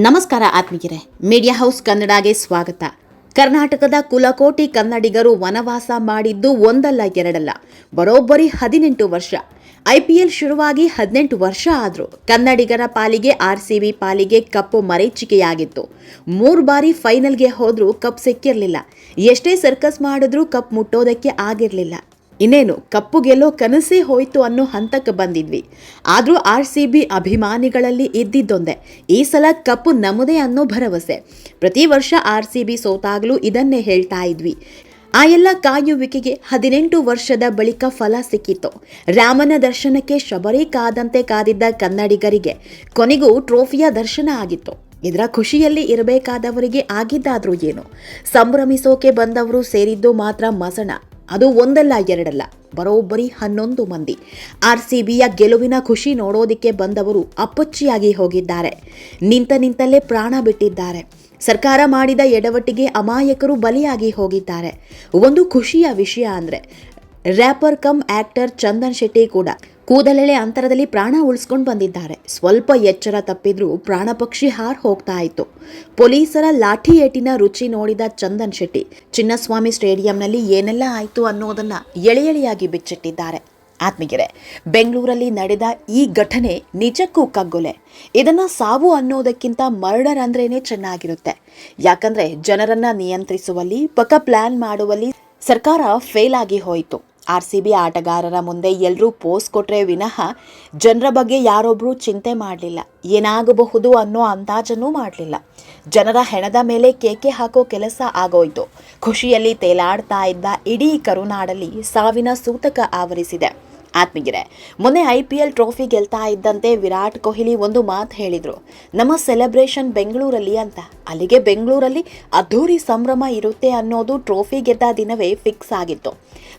ನಮಸ್ಕಾರ ಆತ್ಮೀಯರೇ media house ಕನ್ನಡಗೆ ಸ್ವಾಗತ. ಕರ್ನಾಟಕದ ಕುಲಕೋಟಿ ಕನ್ನಡಿಗರು ವನವಾಸ ಮಾಡಿದ್ದು ಒಂದಲ್ಲ ಎರಡಲ್ಲ, ಬರೋಬ್ಬರಿ ಹದಿನೆಂಟು ವರ್ಷ. ಐಪಿಎಲ್ ಶುರುವಾಗಿ ಹದಿನೆಂಟು ವರ್ಷ ಆದರೂ ಕನ್ನಡಿಗರ ಪಾಲಿಗೆ ಆರ್ ಸಿ ಬಿ ಪಾಲಿಗೆ ಕಪ್ಪು ಮರೀಚಿಕೆಯಾಗಿತ್ತು. ಮೂರು ಬಾರಿ ಫೈನಲ್ಗೆ ಹೋದರೂ ಕಪ್ ಸಿಕ್ಕಿರಲಿಲ್ಲ. ಎಷ್ಟೇ ಸರ್ಕಸ್ ಮಾಡಿದ್ರೂ ಕಪ್ ಮುಟ್ಟೋದಕ್ಕೆ ಆಗಿರಲಿಲ್ಲ. ಇನ್ನೇನು, ಕಪ್ಪು ಗೆಲ್ಲೋ ಕನಸೇ ಹೋಯಿತು ಅನ್ನೋ ಹಂತಕ್ಕೆ ಬಂದಿದ್ವಿ. ಆದರೂ ಆರ್ ಸಿ ಬಿ ಅಭಿಮಾನಿಗಳಲ್ಲಿ ಇದ್ದಿದ್ದೊಂದೇ. ಈ ಸಲ ಕಪ್ಪು ನಮ್ಮದೇ ಅನ್ನೋ ಭರವಸೆ. ಪ್ರತಿ ವರ್ಷ ಆರ್ ಸಿ ಬಿ ಸೋತಾಗಲೂ ಇದನ್ನೇ ಹೇಳ್ತಾ ಇದ್ವಿ. ಆ ಎಲ್ಲ ಕಾಯುವಿಕೆಗೆ ಹದಿನೆಂಟು ವರ್ಷದ ಬಳಿಕ ಫಲ ಸಿಕ್ಕಿತ್ತು. ರಾಮನ ದರ್ಶನಕ್ಕೆ ಶಬರಿ ಕಾದಂತೆ ಕಾದಿದ್ದ ಕನ್ನಡಿಗರಿಗೆ ಕೊನೆಗೂ ಟ್ರೋಫಿಯ ದರ್ಶನ ಆಗಿತ್ತು. ಇದರ ಖುಷಿಯಲ್ಲಿ ಇರಬೇಕಾದವರಿಗೆ ಆಗಿದ್ದಾದರೂ ಏನು. ಸಂಭ್ರಮಿಸೋಕೆ ಬಂದವರು ಸೇರಿದ್ದು ಮಾತ್ರ ಮಸಣ. ಅದು ಒಂದಲ್ಲ, ಎರಡಲ್ಲ. ಬರೋಬ್ಬರಿ ಹನ್ನೊಂದು ಮಂದಿ. ಆರ್ ಸಿ ಬಿಯ ಗೆಲುವಿನ ಖುಷಿ ನೋಡೋದಿಕ್ಕೆ ಬಂದವರು ಅಪ್ಪಚ್ಚಿಯಾಗಿ ಹೋಗಿದ್ದಾರೆ. ನಿಂತ ನಿಂತಲ್ಲೇ ಪ್ರಾಣ ಬಿಟ್ಟಿದ್ದಾರೆ. ಸರ್ಕಾರ ಮಾಡಿದ ಎಡವಟ್ಟಿಗೆ ಅಮಾಯಕರು ಬಲಿಯಾಗಿ ಹೋಗಿದ್ದಾರೆ. ಒಂದು ಖುಷಿಯ ವಿಷಯ ಅಂದರೆ, rapper cum actor Chandan Shetty ಕೂಡ ಕೂದಲೆಳೆ ಅಂತರದಲ್ಲಿ ಪ್ರಾಣ ಉಳಿಸ್ಕೊಂಡು ಬಂದಿದ್ದಾರೆ. ಸ್ವಲ್ಪ ಎಚ್ಚರ ತಪ್ಪಿದ್ರೂ ಪ್ರಾಣ ಪಕ್ಷಿ ಹಾರ್ ಹೋಗ್ತಾ ಇತ್ತು. ಪೊಲೀಸರ ಲಾಠಿ ಏಟಿನ ರುಚಿ ನೋಡಿದ ಚಂದನ್ ಶೆಟ್ಟಿ, ಚಿನ್ನಸ್ವಾಮಿ ಸ್ಟೇಡಿಯಂನಲ್ಲಿ ಏನೆಲ್ಲ ಆಯಿತು ಅನ್ನೋದನ್ನು ಎಳೆ ಎಳೆಯಾಗಿ ಬಿಚ್ಚಿಟ್ಟಿದ್ದಾರೆ. ಆತ್ಮಗೆರೆ ಬೆಂಗಳೂರಲ್ಲಿ ನಡೆದ ಈ ಘಟನೆ ನಿಜಕ್ಕೂ ಕಗ್ಗೊಲೆ. ಇದನ್ನ ಸಾವು ಅನ್ನೋದಕ್ಕಿಂತ ಮರ್ಡರ್ ಅಂದ್ರೇನೆ ಚೆನ್ನಾಗಿರುತ್ತೆ. ಯಾಕಂದ್ರೆ ಜನರನ್ನ ನಿಯಂತ್ರಿಸುವಲ್ಲಿ, ಪಕ್ಕ ಪ್ಲಾನ್ ಮಾಡುವಲ್ಲಿ ಸರ್ಕಾರ ಫೇಲ್ ಆಗಿ ಹೋಯಿತು. ಆರ್ ಸಿ ಬಿ ಆಟಗಾರರ ಮುಂದೆ ಎಲ್ಲರೂ ಪೋಸ್ ಕೊಟ್ಟರೆ ವಿನಃ ಜನರ ಬಗ್ಗೆ ಯಾರೊಬ್ಬರೂ ಚಿಂತೆ ಮಾಡಲಿಲ್ಲ. ಏನಾಗಬಹುದು ಅನ್ನೋ ಅಂದಾಜನ್ನೂ ಮಾಡಲಿಲ್ಲ. ಜನರ ಹೆಣದ ಮೇಲೆ ಕೇಕೆ ಹಾಕೋ ಕೆಲಸ ಆಗೋಯ್ತು. ಖುಷಿಯಲ್ಲಿ ತೇಲಾಡ್ತಾ ಇದ್ದ ಇಡೀ ಕರುನಾಡಲ್ಲಿ ಸಾವಿನ ಸೂತಕ ಆವರಿಸಿದೆ. ಆತ್ಮೀಗೆರೆ ಮೊನ್ನೆ ಐ ಪಿ ಎಲ್ ಟ್ರೋಫಿ ಗೆಲ್ತಾ ಇದ್ದಂತೆ ವಿರಾಟ್ ಕೊಹ್ಲಿ ಒಂದು ಮಾತು ಹೇಳಿದರು. ನಮ್ಮ ಸೆಲೆಬ್ರೇಷನ್ ಬೆಂಗಳೂರಲ್ಲಿ ಅಂತ. ಅಲ್ಲಿಗೆ ಬೆಂಗಳೂರಲ್ಲಿ ಅದ್ಧೂರಿ ಸಂಭ್ರಮ ಇರುತ್ತೆ ಅನ್ನೋದು ಟ್ರೋಫಿ ಗೆದ್ದ ದಿನವೇ ಫಿಕ್ಸ್ ಆಗಿತ್ತು.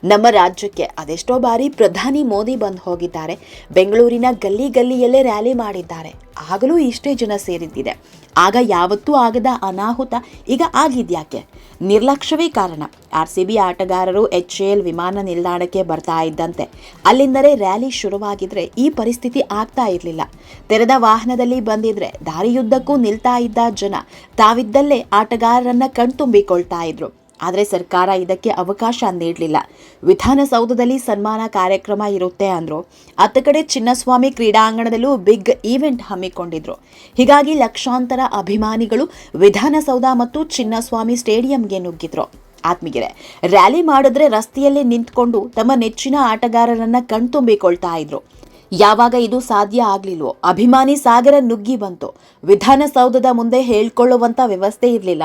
ನಮ್ಮ ರಾಜ್ಯಕ್ಕೆ ಅದೆಷ್ಟೋ ಬಾರಿ ಪ್ರಧಾನಿ ಮೋದಿ ಬಂದು ಹೋಗಿದ್ದಾರೆ. ಬೆಂಗಳೂರಿನ ಗಲ್ಲಿ ಗಲ್ಲಿಯಲ್ಲೇ ರ್ಯಾಲಿ ಮಾಡಿದ್ದಾರೆ. ಆಗಲೂ ಇಷ್ಟೇ ಜನ ಸೇರಿದ್ದಿದೆ. ಆಗ ಯಾವತ್ತೂ ಆಗದ ಅನಾಹುತ ಈಗ ಆಗಿದ್ಯಾಕೆ? ನಿರ್ಲಕ್ಷ್ಯವೇ ಕಾರಣ. ಆರ್ ಸಿ ಬಿ ಆಟಗಾರರು ಎಚ್ ಎಲ್ ವಿಮಾನ ನಿಲ್ದಾಣಕ್ಕೆ ಬರ್ತಾ ಇದ್ದಂತೆ. ಅಲ್ಲಿಂದಲೇ ರ್ಯಾಲಿ ಶುರುವಾಗಿದ್ರೆ ಈ ಪರಿಸ್ಥಿತಿ ಆಗ್ತಾ ಇರಲಿಲ್ಲ. ತೆರೆದ ವಾಹನದಲ್ಲಿ ಬಂದಿದ್ರೆ ದಾರಿಯುದ್ದಕ್ಕೂ ನಿಲ್ತಾ ಇದ್ದ ಜನ ತಾವಿದ್ದಲ್ಲೇ ಆಟಗಾರರನ್ನ ಕಣ್ತುಂಬಿಕೊಳ್ತಾ ಇದ್ರು. ಆದರೆ ಸರ್ಕಾರ ಇದಕ್ಕೆ ಅವಕಾಶ ನೀಡಲಿಲ್ಲ. ವಿಧಾನಸೌಧದಲ್ಲಿ ಸನ್ಮಾನ ಕಾರ್ಯಕ್ರಮ ಇರುತ್ತೆ ಅಂದರು. ಅತ್ತ ಕಡೆ ಚಿನ್ನಸ್ವಾಮಿ ಕ್ರೀಡಾಂಗಣದಲ್ಲೂ ಬಿಗ್ ಈವೆಂಟ್ ಹಮ್ಮಿಕೊಂಡಿದ್ರು. ಹೀಗಾಗಿ ಲಕ್ಷಾಂತರ ಅಭಿಮಾನಿಗಳು ವಿಧಾನಸೌಧ ಮತ್ತು ಚಿನ್ನಸ್ವಾಮಿ ಸ್ಟೇಡಿಯಂಗೆ ನುಗ್ಗಿದ್ರು. ಆತ್ಮೀಗೆರೆ ರ್ಯಾಲಿ ಮಾಡಿದ್ರೆ ರಸ್ತೆಯಲ್ಲೇ ನಿಂತ್ಕೊಂಡು ತಮ್ಮ ನೆಚ್ಚಿನ ಆಟಗಾರರನ್ನ ಕಣ್ತುಂಬಿಕೊಳ್ತಾ ಇದ್ರು. ಯಾವಾಗ ಇದು ಸಾಧ್ಯ ಆಗ್ಲಿಲ್ವೋ, ಅಭಿಮಾನಿ ಸಾಗರ ನುಗ್ಗಿ ಬಂತು. ವಿಧಾನಸೌಧದ ಮುಂದೆ ಹೇಳ್ಕೊಳ್ಳುವಂಥ ವ್ಯವಸ್ಥೆ ಇರಲಿಲ್ಲ.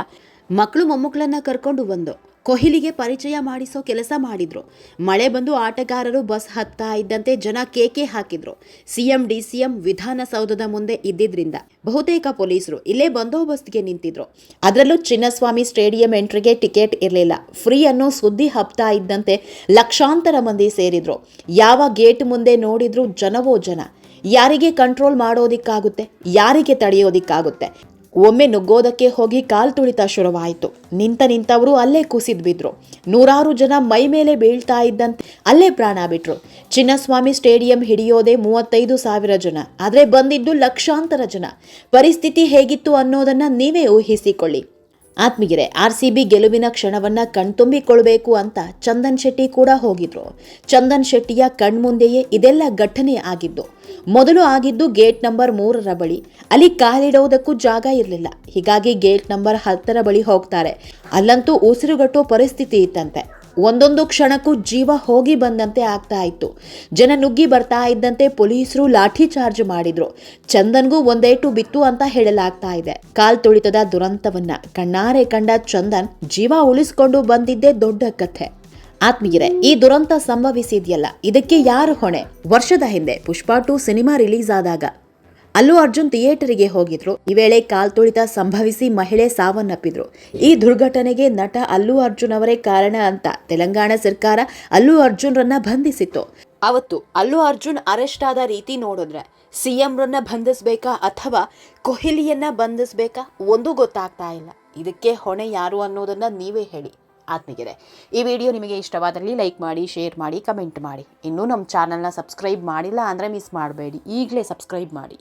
ಮಕ್ಕಳು ಮೊಮ್ಮಕ್ಕಳನ್ನ ಕರ್ಕೊಂಡು ಬಂದು ಕೊಹ್ಲಿಗೆ ಪರಿಚಯ ಮಾಡಿಸೋ ಕೆಲಸ ಮಾಡಿದ್ರು. ಮಳೆ ಬಂದು ಆಟಗಾರರು ಬಸ್ ಹತ್ತಾ ಇದ್ದಂತೆ ಜನ ಕೇಕೆ ಹಾಕಿದ್ರು. ಸಿಎಂ, ಡಿಸಿಎಂ ವಿಧಾನಸೌಧದ ಮುಂದೆ ಇದ್ದಿದ್ರಿಂದ ಬಹುತೇಕ ಪೊಲೀಸರು ಇಲ್ಲೇ ಬಂದೋಬಸ್ತ್ಗೆ ನಿಂತಿದ್ರು. ಅದರಲ್ಲೂ ಚಿನ್ನಸ್ವಾಮಿ ಸ್ಟೇಡಿಯಂ ಎಂಟ್ರಿಗೆ ಟಿಕೆಟ್ ಇರಲಿಲ್ಲ. ಫ್ರೀ ಅನ್ನೋ ಸುದ್ದಿ ಹಬ್ತಾ ಇದ್ದಂತೆ ಲಕ್ಷಾಂತರ ಮಂದಿ ಸೇರಿದ್ರು. ಯಾವ ಗೇಟ್ ಮುಂದೆ ನೋಡಿದ್ರು ಜನವೋ ಜನ. ಯಾರಿಗೆ ಕಂಟ್ರೋಲ್ ಮಾಡೋದಿಕ್ಕಾಗುತ್ತೆ? ಯಾರಿಗೆ ತಡೆಯೋದಿಕ್ಕಾಗುತ್ತೆ? ಒಮ್ಮೆ ನುಗ್ಗೋದಕ್ಕೆ ಹೋಗಿ ಕಾಲು ತುಳಿತ ಶುರುವಾಯಿತು. ನಿಂತ ನಿಂತವರು ಅಲ್ಲೇ ಕುಸಿದ್ ಬಿದ್ರು ನೂರಾರು ಜನ ಮೈ ಮೇಲೆ ಬೀಳ್ತಾ ಇದ್ದಂತೆ ಅಲ್ಲೇ ಪ್ರಾಣ ಬಿಟ್ರು. ಚಿನ್ನಸ್ವಾಮಿ ಸ್ಟೇಡಿಯಂ ಹಿಡಿಯೋದೇ ಮೂವತ್ತೈದು ಸಾವಿರ ಜನ. ಆದರೆ ಬಂದಿದ್ದು ಲಕ್ಷಾಂತರ ಜನ. ಪರಿಸ್ಥಿತಿ ಹೇಗಿತ್ತು ಅನ್ನೋದನ್ನ ನೀವೇ ಊಹಿಸಿಕೊಳ್ಳಿ. ಆತ್ಮೀಗೆರೆ ಆರ್ ಸಿ ಬಿ ಗೆಲುವಿನ ಕ್ಷಣವನ್ನ ಕಣ್ತುಂಬಿಕೊಳ್ಬೇಕು ಅಂತ ಚಂದನ್ ಶೆಟ್ಟಿ ಕೂಡ ಹೋಗಿದ್ರು. ಚಂದನ್ ಶೆಟ್ಟಿಯ ಕಣ್ಮುಂದೆಯೇ ಇದೆಲ್ಲ ಘಟನೆ ಆಗಿದ್ದು. ಮೊದಲು ಆಗಿದ್ದು ಗೇಟ್ ನಂಬರ್ ಮೂರರ ಬಳಿ. ಅಲ್ಲಿ ಕಾಲಿಡೋದಕ್ಕೂ ಜಾಗ ಇರಲಿಲ್ಲ. ಹೀಗಾಗಿ ಗೇಟ್ ನಂಬರ್ ಹತ್ತರ ಬಳಿ ಹೋಗ್ತಾರೆ. ಅಲ್ಲಂತೂ ಉಸಿರುಗಟ್ಟೋ ಪರಿಸ್ಥಿತಿ ಇತ್ತಂತೆ. ಒಂದೊಂದು ಕ್ಷಣಕ್ಕೂ ಜೀವ ಹೋಗಿ ಬಂದಂತೆ ಆಗ್ತಾ ಇತ್ತು. ಜನ ನುಗ್ಗಿ ಬರ್ತಾ ಇದ್ದಂತೆ ಪೊಲೀಸರು ಲಾಠಿ ಚಾರ್ಜ್ ಮಾಡಿದ್ರು. ಚಂದನ್ಗೂ ಒಂದೇಟು ಬಿತ್ತು ಅಂತ ಹೇಳಲಾಗ್ತಾ ಇದೆ. ಕಾಲ್ ತುಳಿತದ ದುರಂತವನ್ನ ಕಣ್ಣಾರೆ ಕಂಡ ಚಂದನ್ ಜೀವ ಉಳಿಸ್ಕೊಂಡು ಬಂದಿದ್ದೇ ದೊಡ್ಡ ಕಥೆ. ಆತ್ಮೀಯರೇ, ಈ ದುರಂತ ಸಂಭವಿಸಿದೆಯಲ್ಲ? ಇದಕ್ಕೆ ಯಾರು ಹೊಣೆ? ವರ್ಷದ ಹಿಂದೆ ಪುಷ್ಪಾ ಟು ಸಿನಿಮಾ ರಿಲೀಸ್ ಆದಾಗ ಅಲ್ಲು ಅರ್ಜುನ್ ಥಿಯೇಟರಿಗೆ ಹೋಗಿದ್ರು. ಈ ವೇಳೆ ಕಾಲ್ ತುಳಿತ ಸಂಭವಿಸಿ ಮಹಿಳೆ ಸಾವನ್ನಪ್ಪಿದ್ರು. ಈ ದುರ್ಘಟನೆಗೆ ನಟ ಅಲ್ಲು ಅರ್ಜುನ್ ಅವರೇ ಕಾರಣ ಅಂತ ತೆಲಂಗಾಣ ಸರ್ಕಾರ ಅಲ್ಲು ಅರ್ಜುನ್ರನ್ನ ಬಂಧಿಸಿತ್ತು. ಅವತ್ತು ಅಲ್ಲು ಅರ್ಜುನ್ ಅರೆಸ್ಟ್ ಆದ ರೀತಿ ನೋಡಿದ್ರೆ ಸಿಎಂರನ್ನ ಬಂಧಿಸ್ಬೇಕಾ ಅಥವಾ ಕೊಹ್ಲಿಯನ್ನ ಬಂಧಿಸ್ಬೇಕಾ ಒಂದೂ ಗೊತ್ತಾಗ್ತಾ ಇಲ್ಲ. ಇದಕ್ಕೆ ಹೊಣೆ ಯಾರು ಅನ್ನೋದನ್ನ ನೀವೇ ಹೇಳಿ. ಆತ್ಮೀಗೆರೆ ಈ ವಿಡಿಯೋ ನಿಮಗೆ ಇಷ್ಟವಾದಲ್ಲಿ ಲೈಕ್ ಮಾಡಿ, ಶೇರ್ ಮಾಡಿ, ಕಮೆಂಟ್ ಮಾಡಿ. ಇನ್ನೂ ನಮ್ಮ ಚಾನಲ್ನ ಸಬ್ಸ್ಕ್ರೈಬ್ ಮಾಡಿಲ್ಲ ಅಂದರೆ ಮಿಸ್ ಮಾಡಬೇಡಿ. ಈಗಲೇ ಸಬ್ಸ್ಕ್ರೈಬ್ ಮಾಡಿ.